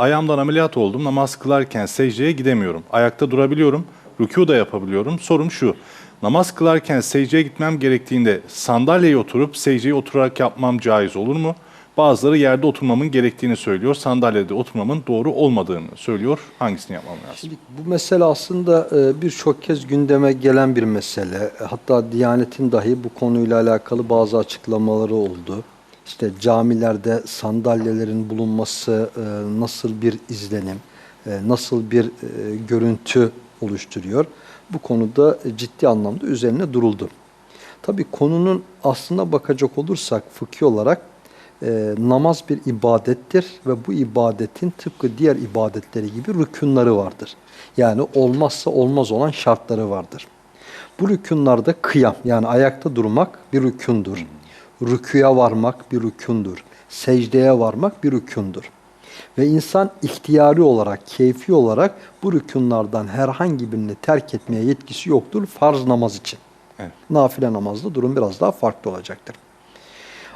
Ayağımdan ameliyat oldum. Namaz kılarken secdeye gidemiyorum. Ayakta durabiliyorum. Rükû da yapabiliyorum. Sorum şu. Namaz kılarken secdeye gitmem gerektiğinde sandalyeye oturup secdeyi oturarak yapmam caiz olur mu? Bazıları yerde oturmamın gerektiğini söylüyor. Sandalyede oturmamın doğru olmadığını söylüyor. Hangisini yapmam lazım? Şimdi bu mesele aslında e, birçok kez gündeme gelen bir mesele. E, Hatta Diyanet'in dahi bu konuyla alakalı bazı açıklamaları oldu. İşte camilerde sandalyelerin bulunması e, nasıl bir izlenim, e, nasıl bir e, görüntü oluşturuyor. Bu konuda ciddi anlamda üzerine duruldu. Tabii konunun aslına bakacak olursak fıkhi olarak e, namaz bir ibadettir ve bu ibadetin tıpkı diğer ibadetleri gibi rükunları vardır. Yani olmazsa olmaz olan şartları vardır. Bu rükunlarda kıyam yani ayakta durmak bir rükundur. Rüküye varmak bir rükundur. Secdeye varmak bir rükundur. Ve insan ihtiyari olarak, keyfi olarak bu rükunlardan herhangi birini terk etmeye yetkisi yoktur farz namaz için. Evet. Nafile namazda durum biraz daha farklı olacaktır.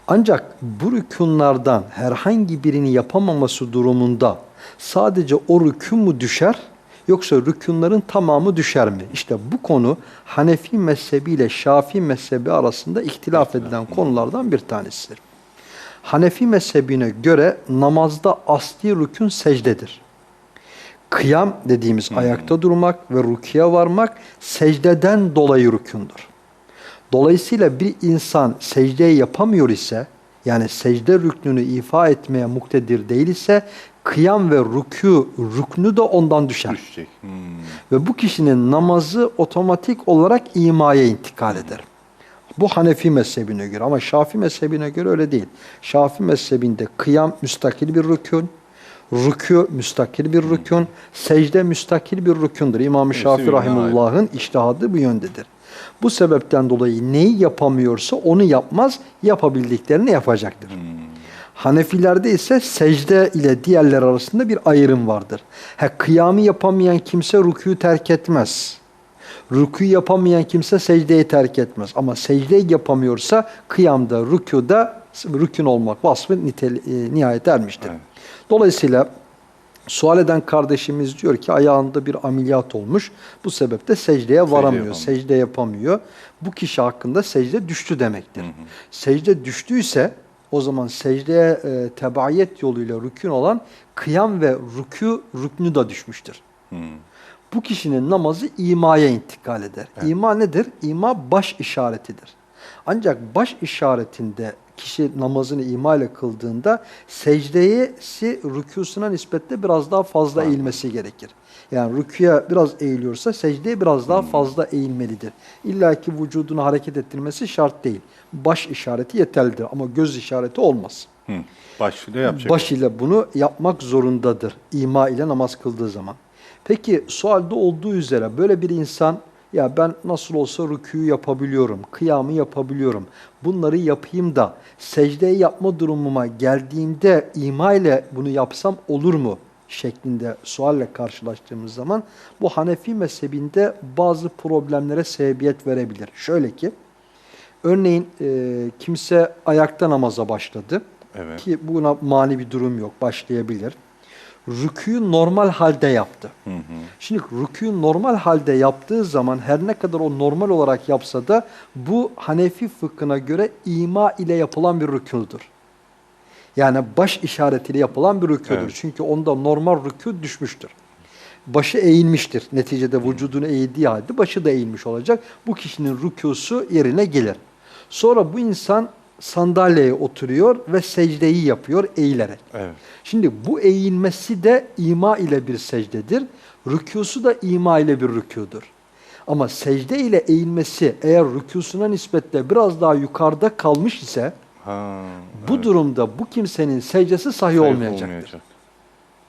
Ancak bu rükunlardan herhangi birini yapamaması durumunda sadece o rükün mü düşer yoksa rükunların tamamı düşer mi? İşte bu konu Hanefi mezhebi ile Şafii mezhebi arasında ihtilaf edilen konulardan bir tanesidir. Hanefi mezhebine göre namazda asli rükün secdedir. Kıyam dediğimiz ayakta durmak ve rukiye varmak secdeden dolayı rükündür. Dolayısıyla bir insan secdeyi yapamıyor ise, yani secde rüknünü ifa etmeye muktedir değil ise, kıyam ve rükû rüknü de ondan düşer. Düşecek. Hmm. Ve bu kişinin namazı otomatik olarak imaya intikal eder. Bu Hanefi mezhebine göre ama Şafi mezhebine göre öyle değil. Şafi mezhebinde kıyam müstakil bir rükün, rükû müstakil bir rükün, secde müstakil bir rükündür. İmam-ı Şafii birbirine Rahimullah'ın iştihadı bu yöndedir. Bu sebepten dolayı neyi yapamıyorsa onu yapmaz, yapabildiklerini yapacaktır. Hanefilerde ise secde ile diğerler arasında bir ayrım vardır. Ha, kıyamı yapamayan kimse rükû terk etmez. Rükû yapamayan kimse secdeyi terk etmez. Ama secdeyi yapamıyorsa kıyamda, rükûda rükün olmak vasfı nitel, e, nihayet ermiştir. Evet. Dolayısıyla sual eden kardeşimiz diyor ki ayağında bir ameliyat olmuş. Bu sebeple secdeye varamıyor, yapamıyor. secde yapamıyor. Bu kişi hakkında secde düştü demektir. Secde düştüyse o zaman secdeye e, tebaiyet yoluyla rükün olan kıyam ve rükû rüknü de düşmüştür. Hmm. Bu kişinin namazı imaya intikal eder. İma nedir? İma baş işaretidir. Ancak baş işaretinde kişi namazını ima ile kıldığında secdeyesi rükûsuna nispetle biraz daha fazla eğilmesi gerekir. Yani rüküye biraz eğiliyorsa secdeye biraz daha fazla eğilmelidir. İlla ki vücudunu hareket ettirmesi şart değil. Baş işareti yeterlidir ama göz işareti olmaz. Hmm. Başıyla yapacak. Baş ile bunu yapmak zorundadır. İma ile namaz kıldığı zaman. Peki sualde olduğu üzere böyle bir insan ya ben nasıl olsa rükûyu yapabiliyorum, kıyamı yapabiliyorum. Bunları yapayım da secdeyi yapma durumuma geldiğimde ima ile bunu yapsam olur mu? şeklinde sualle karşılaştığımız zaman bu Hanefi mezhebinde bazı problemlere sebebiyet verebilir. Şöyle ki, örneğin e, kimse ayakta namaza başladı. Evet. Ki buna mani bir durum yok, başlayabilir. Rükûyu normal halde yaptı. Hı hı. Şimdi rükûyu normal halde yaptığı zaman her ne kadar o normal olarak yapsa da bu Hanefi fıkhına göre ima ile yapılan bir rükûdur. Yani baş işaretiyle yapılan bir rükûdur. Evet. Çünkü onda normal rükû düşmüştür. Başı eğilmiştir. Neticede vücudunu eğdiği halde başı da eğilmiş olacak. Bu kişinin rükûsu yerine gelir. Sonra bu insan sandalyeye oturuyor ve secdeyi yapıyor eğilerek. Evet. Şimdi bu eğilmesi de ima ile bir secdedir. Rükûsu da ima ile bir rükûdur. Ama secde ile eğilmesi eğer rükûsuna nispetle biraz daha yukarıda kalmış ise Ha, bu durumda bu kimsenin secdesi sahih zayıf olmayacaktır. olmayacak.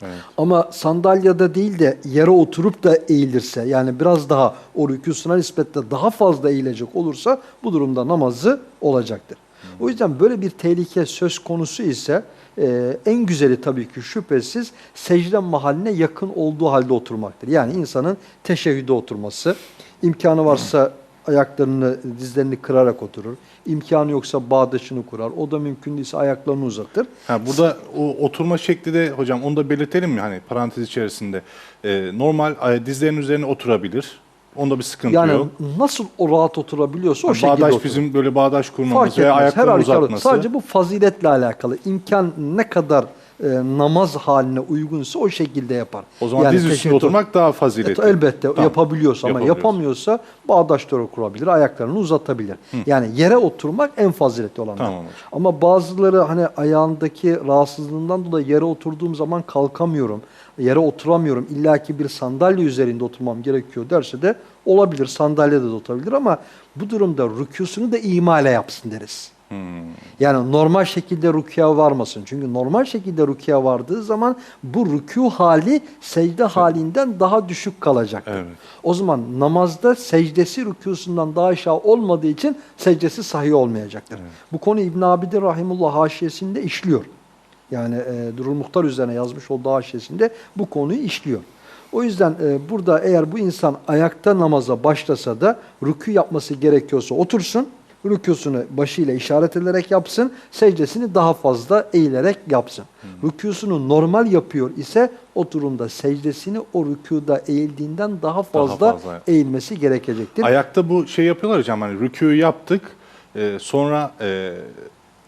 Evet. Ama sandalyede değil de yere oturup da eğilirse yani biraz daha o rükûsuna nispetle daha fazla eğilecek olursa bu durumda namazı olacaktır. O yüzden böyle bir tehlike söz konusu ise e, en güzeli tabii ki şüphesiz secde mahalline yakın olduğu halde oturmaktır. Yani insanın teşehhüde oturması, imkanı varsa ayaklarını, dizlerini kırarak oturur. İmkanı yoksa bağdaşını kurar. O da mümkün değilse ayaklarını uzatır. Ha, burada o oturma şekli de hocam onu da belirtelim mi hani parantez içerisinde. Ee, normal e, dizlerin üzerine oturabilir. Onda bir sıkıntı Yani yok. nasıl o rahat oturabiliyorsa o şekilde bağdaş oturur. bizim böyle bağdaş kurmamız Fark veya etmez. Her ayaklarını halükarda. uzatması. Sadece bu faziletle alakalı. İmkan ne kadar e, namaz haline uygunsa o şekilde yapar. o zaman diz üstünde oturmak daha faziletli. Evet, elbette Tamam. yapabiliyorsa ama yapamıyorsa bağdaşları kurabilir, ayaklarını uzatabilir. Yani yere oturmak en faziletli olanlar. Tamam. Ama bazıları hani ayağındaki rahatsızlığından dolayı yere oturduğum zaman kalkamıyorum, yere oturamıyorum, illaki bir sandalye üzerinde oturmam gerekiyor derse de olabilir, sandalyede de oturabilir ama bu durumda rükûsunu da imale yapsın deriz. Hmm. Yani normal şekilde rükûya varmasın. Çünkü normal şekilde rükûya vardığı zaman bu rükû hali secde halinden daha düşük kalacaktır. Evet. O zaman namazda secdesi rükûsundan daha aşağı olmadığı için secdesi sahih olmayacaktır. Bu konu İbn Abidin Rahimullah haşiyesinde işliyor. Yani e, Durul Muhtar üzerine yazmış olduğu haşiyesinde bu konuyu işliyor. O yüzden e, burada eğer bu insan ayakta namaza başlasa da rükû yapması gerekiyorsa otursun, rükûsunu başıyla işaret ederek yapsın, secdesini daha fazla eğilerek yapsın. Rükûsunu normal yapıyor ise o durumda secdesini o rükûda eğildiğinden daha fazla, fazla. eğilmesi gerekecektir. Ayakta bu şey yapıyorlar hocam hani rükûyu yaptık e, sonra e,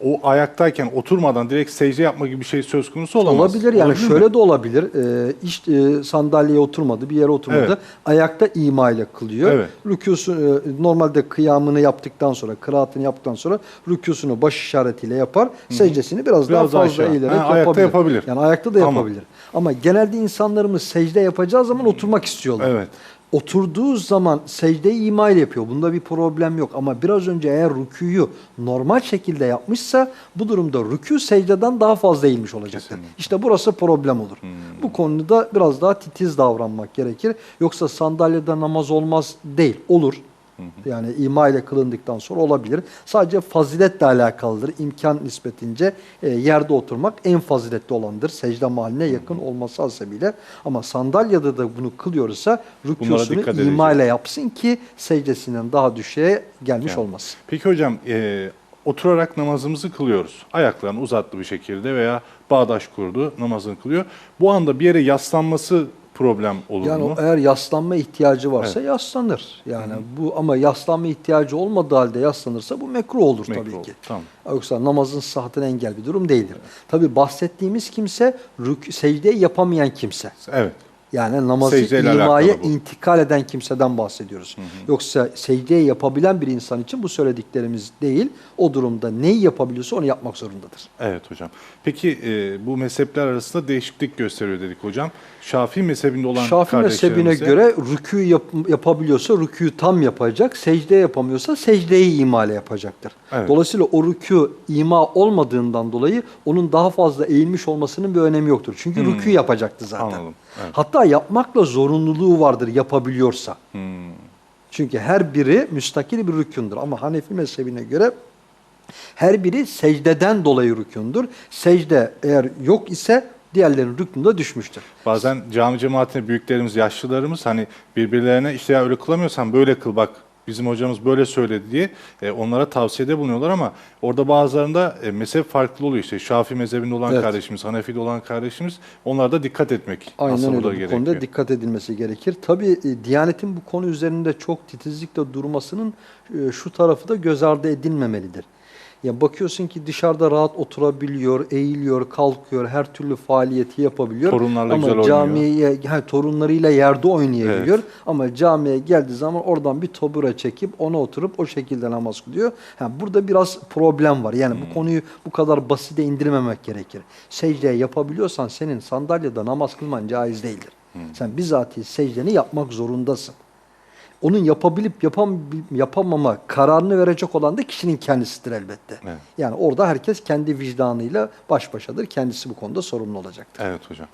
o ayaktayken oturmadan direkt secde yapma gibi bir şey söz konusu olamaz. Olabilir yani Olabilir mi? şöyle de olabilir. Ee, iş e, sandalyeye oturmadı, bir yere oturmadı. Evet. Ayakta ima ile kılıyor. Evet. Rükûsu e, normalde kıyamını yaptıktan sonra, kıraatını yaptıktan sonra rükûsunu baş işaretiyle yapar. Secdesini biraz, Biraz daha daha fazla aşağı. eğilerek Ha, ayakta yapabilir. yapabilir. Yani ayakta da Tamam. yapabilir. Ama genelde insanlarımız secde yapacağı zaman oturmak istiyorlar. Evet. Oturduğu zaman secdeyi ima ile yapıyor. Bunda bir problem yok. Ama biraz önce eğer rüküyü normal şekilde yapmışsa bu durumda rükû secdeden daha fazla eğilmiş olacaktır. Kesinlikle. İşte burası problem olur. Bu konuda biraz daha titiz davranmak gerekir. Yoksa sandalyede namaz olmaz değil. Olur. Yani ima ile kılındıktan sonra olabilir. Sadece faziletle alakalıdır. İmkan nispetince e, yerde oturmak en faziletli olandır. Secde mahalline yakın olması hasebiyle. Ama sandalyede de bunu kılıyorsa rükûsunu ima edecek. ile yapsın ki secdesinden daha düşeye gelmiş Yani. olmasın. Peki hocam e, oturarak namazımızı kılıyoruz. Ayaklarını uzattı bir şekilde veya bağdaş kurdu namazını kılıyor. Bu anda bir yere yaslanması problem olur Yani mu? o eğer yaslanma ihtiyacı varsa yaslanır. Yani bu ama yaslanma ihtiyacı olmadığı halde yaslanırsa bu mekruh olur Mekruh tabii olur, ki. tamam. Yoksa namazın sıhhatine engel bir durum değildir. Tabii bahsettiğimiz kimse rük, secdeyi yapamayan kimse. Evet. Yani namazı Secdeyle imaya intikal eden kimseden bahsediyoruz. Yoksa secdeyi yapabilen bir insan için bu söylediklerimiz değil. O durumda neyi yapabiliyorsa onu yapmak zorundadır. Evet hocam. Peki e, bu mezhepler arasında değişiklik gösteriyor dedik hocam. Şafii mezhebinde olan Şafii mezhebine göre rükû yap, yapabiliyorsa rükû tam yapacak, secde yapamıyorsa secdeyi imale yapacaktır. Evet. Dolayısıyla o rükû ima olmadığından dolayı onun daha fazla eğilmiş olmasının bir önemi yoktur. Çünkü rükû yapacaktı zaten. Hmm. Anladım, evet. Hatta yapmakla zorunluluğu vardır yapabiliyorsa. Hmm. Çünkü her biri müstakil bir rükündür. Ama Hanefi mezhebine göre her biri secdeden dolayı rükündür. Secde eğer yok ise diğerlerinin rüknünde düşmüştür. Bazen cami cemaatine büyüklerimiz, yaşlılarımız hani birbirlerine işte ya öyle kılamıyorsan böyle kıl bak bizim hocamız böyle söyledi diye e, onlara tavsiyede bulunuyorlar ama orada bazılarında e, mezhep farklı oluyor işte Şafii mezhebinde olan Evet. kardeşimiz, Hanefi'de olan kardeşimiz onlarda dikkat etmek Aynen aslında öyle. Bu gerekiyor. konuda dikkat edilmesi gerekir. Tabii e, Diyanet'in bu konu üzerinde çok titizlikle durmasının e, şu tarafı da göz ardı edilmemelidir. Ya bakıyorsun ki dışarıda rahat oturabiliyor, eğiliyor, kalkıyor, her türlü faaliyeti yapabiliyor. Torunlarla Ama güzel oynuyor. camiye, ha, torunlarıyla yerde oynayabiliyor. Ama camiye geldiği zaman oradan bir tobura çekip ona oturup o şekilde namaz kılıyor. Ha, burada biraz problem var. Yani Hmm. bu konuyu bu kadar basite indirmemek gerekir. Secde yapabiliyorsan senin sandalyede namaz kılman caiz değildir. Hmm. Sen bizatihi secdeni yapmak zorundasın. Onun yapabilip yapam, yapamama kararını verecek olan da kişinin kendisidir elbette. Evet. Yani orada herkes kendi vicdanıyla baş başadır. Kendisi bu konuda sorumlu olacaktır. Evet hocam.